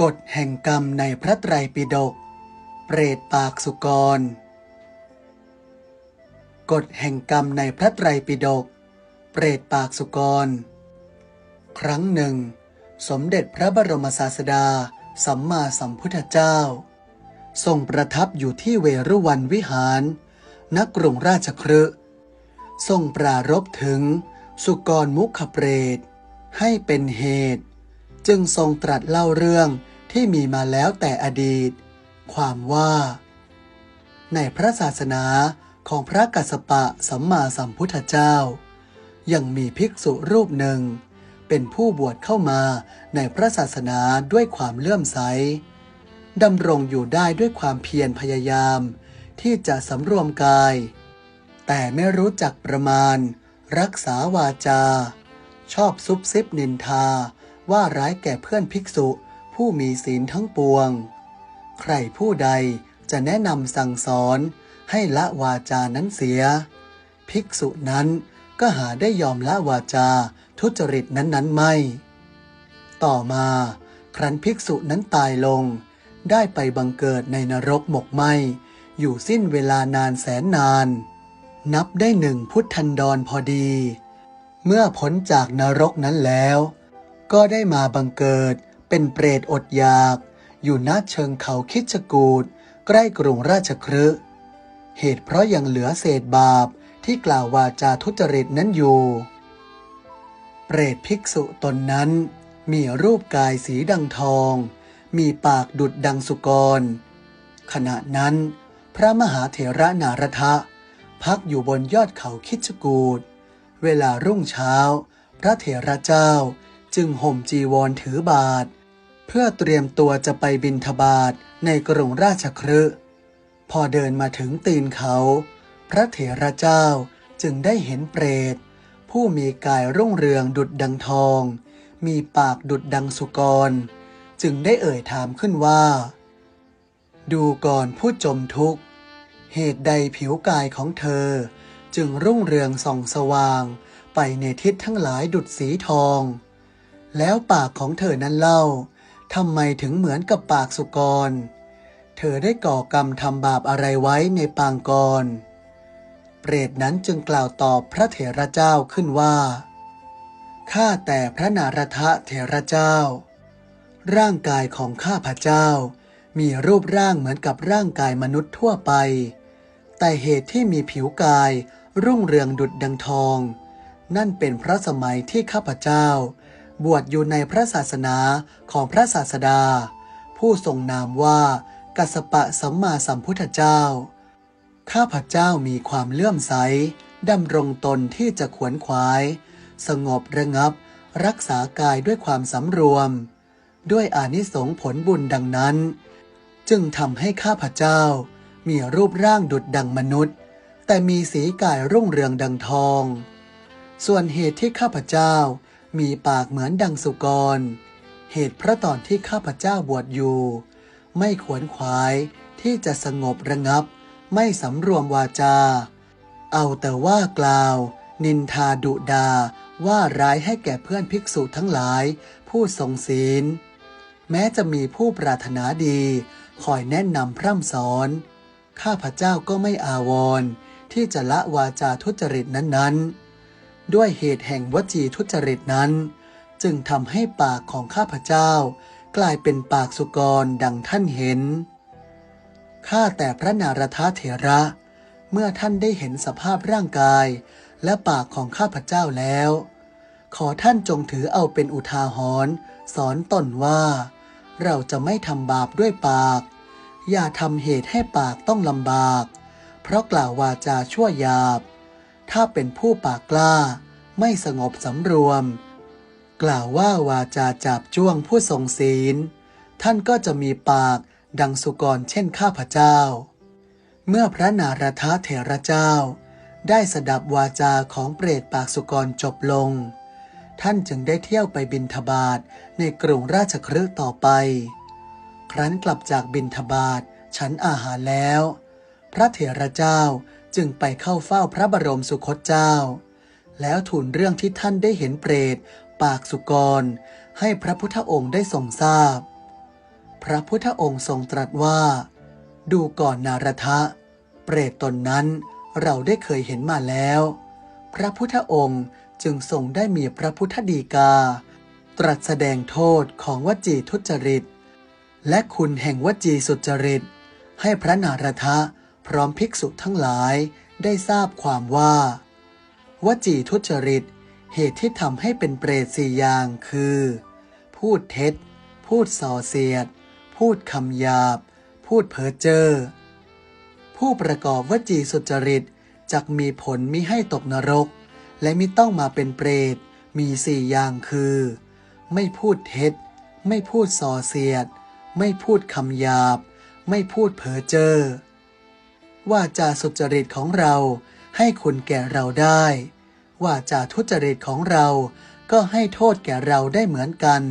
กฎแห่งกรรมในพระไตรปิฎก เปรตปากสุกร กฎแห่งกรรมในพระไตรปิฎก เปรตปากสุกร ครั้งหนึ่ง สมเด็จพระบรมศาสดา สัมมาสัมพุทธเจ้า ทรงประทับอยู่ที่เวรุวันวิหาร ณ กรุงราชครืทรงปรารบถึงสุกรมุขเปรต ให้เป็นเหตุ จึงทรงตรัสเล่าเรื่องที่มีมาแล้วแต่อดีต ความว่า ในพระศาสนาของพระกัสสปะสัมมาสัมพุทธเจ้า ยังมีภิกษุรูปหนึ่ง เป็นผู้บวชเข้ามาในพระศาสนาด้วยความเลื่อมใสดำรงอยู่ได้ด้วยความเพียรพยายาม ที่จะสำรวมกาย แต่ไม่รู้จักประมาณ รักษาวาจา ชอบซุบซิบนินทา ว่าร้ายแก่เพื่อนภิกษุ ผู้มีศีลทั้งปวง ใครผู้ใดจะแนะนำสั่งสอน ให้ละวาจานั้นเสีย ภิกษุนั้นก็หาได้ยอมละวาจาทุจริตนั้นๆไม่ ต่อมา ครั้นภิกษุนั้นตายลง ได้ไปบังเกิดในนรกหมกไหมอยู่สิ้นเวลานานแสนนาน นับได้หนึ่งพุทธันดรพอดี เมื่อพ้นจากนรกนั้นแล้ว ก็ได้มาบังเกิด เป็นเปรตอดอยาก อยู่ณเชิงเขาคิดจกูดใกล้กรุงราชครืเหตุเพราะยังเหลือเศษบาปที่กล่าววาจาทุจริตนั้นอยู่ เปรตภิกษุตนนั้น มีรูปกายสีดังทอง มีปากดุดดังสุกร ขณะนั้น พระมหาเถระนารทะ พักอยู่บนยอดเขาคิดจกูดเวลารุ่งเช้า พระเถระเจ้า จึงห่มจีวรถือบาท เพื่อเตรียมตัวจะไปบินทบาทในกรุงราชครืพอเดินมาถึงตีนเขา พระเถระเจ้าจึงได้เห็นเปรต ผู้มีกายรุ่งเรืองดุดดังทอง มีปากดุดดังสุกร จึงได้เอ่ยถามขึ้นว่า ดูก่อนผู้จมทุกข์ เหตุใดผิวกายของเธอ จึงรุ่งเรืองส่องสว่างไปในทิศทั้งหลายดุดสีทอง แล้วปากของเธอนั้นเล่าทำไมถึงเหมือนกับปากสุกร เธอได้ก่อกรรมทำบาปอะไรไว้ในปางกร เปรตนั้นจึงกล่าวตอบพระเถระเจ้าขึ้นว่า ข้าแต่พระนารทะเถระเจ้า ร่างกายของข้าพระเจ้า มีรูปร่างเหมือนกับร่างกายมนุษย์ทั่วไป แต่เหตุที่มีผิวกายรุ่งเรืองดุดดังทอง นั่นเป็นพระสมัยที่ข้าพเจ้า บวชอยู่ในพระศาสนาของพระศาสดา ผู้ทรงนามว่า กัสสปะสัมมาสัมพุทธเจ้า ข้าพเจ้ามีความเลื่อมใสดำรงตนที่จะขวนขวาย สงบระงับ รักษากายด้วยความสำรวม ด้วยอานิสงผลบุญดังนั้น จึงทำให้ข้าพเจ้า มีรูปร่างดุดดังมนุษย์ แต่มีสีกายรุ่งเรืองดังทอง ส่วนเหตุที่ข้าพเจ้า มีปากเหมือนดังสุกร เหตุพระตอนที่ข้าพเจ้าบวชอยู่ ไม่ขวนขวายที่จะสงบระงับ ไม่สำรวมวาจา เอาแต่ว่ากล่าว นินทาดุดาว่าร้ายให้แก่เพื่อนภิกษุทั้งหลาย ผู้ทรงศีล แม้จะมีผู้ปรารถนาดี คอยแนะนำพร่ำสอน ข้าพเจ้าก็ไม่อาวร ที่จะละวาจาทุจริตนั้นๆ ด้วยเหตุแห่งวจีทุจริตนั้น จึงทำให้ปากของข้าพเจ้า กลายเป็นปากสุกรดังท่านเห็น ข้าแต่พระนารทเถระ เมื่อท่านได้เห็นสภาพร่างกายและปากของข้าพเจ้าแล้ว ขอท่านจงถือเอาเป็นอุทาหรณ์สอนตนว่า เราจะไม่ทำบาปด้วยปาก อย่าทำเหตุให้ปากต้องลำบาก เพราะกล่าววาจาชั่วยาบ ถ้าเป็นผู้ปากกล้า ไม่สงบสำรวม กล่าวว่าวาจาจับจ้วงผู้ทรงศีล ท่านก็จะมีปากดังสุกรเช่นข้าพเจ้า เมื่อพระนารทเถระเจ้า ได้สดับวาจาของเปรตปากสุกรจบลง ท่านจึงได้เที่ยวไปบินทบาทในกรุงราชครืต่อไป ครั้นกลับจากบินทบาทฉันอาหารแล้ว พระเถระเจ้า จึงไปเข้าเฝ้าพระบรมสุคตเจ้า แล้วทูลเรื่องที่ท่านได้เห็นเปรต ปากสุกร ให้พระพุทธองค์ได้ทรงทราบพระพุทธองค์ทรงตรัสว่า ดูก่อนนารทะ เปรตตนนั้นเราได้เคยเห็นมาแล้ว พระพุทธองค์จึงทรงได้มีพระพุทธดีกา ตรัสแสดงโทษของวจีทุจริต และคุณแห่งวจีสุจริต ให้พระนารทะ พร้อมภิกษุทั้งหลายได้ทราบความว่า วจีทุจริต เหตุที่ทำให้เป็นเปรตสี่อย่างคือ พูดเท็จ พูดส่อเสียด พูดคำหยาบ พูดเพ้อเจ้อผู้ประกอบวจีสุจริตจักมีผลมิให้ตกนรก และมิต้องมาเป็นเปรตมีสี่อย่างคือ ไม่พูดเท็จ ไม่พูดส่อเสียด ไม่พูดคำหยาบ ไม่พูดเพ้อเจ้อ ว่าจาสุจริตของเรา ให้คุณแก่เราได้ว่าจาทุจริตของเราก็ให้โทษแก่เราได้เหมือนกัน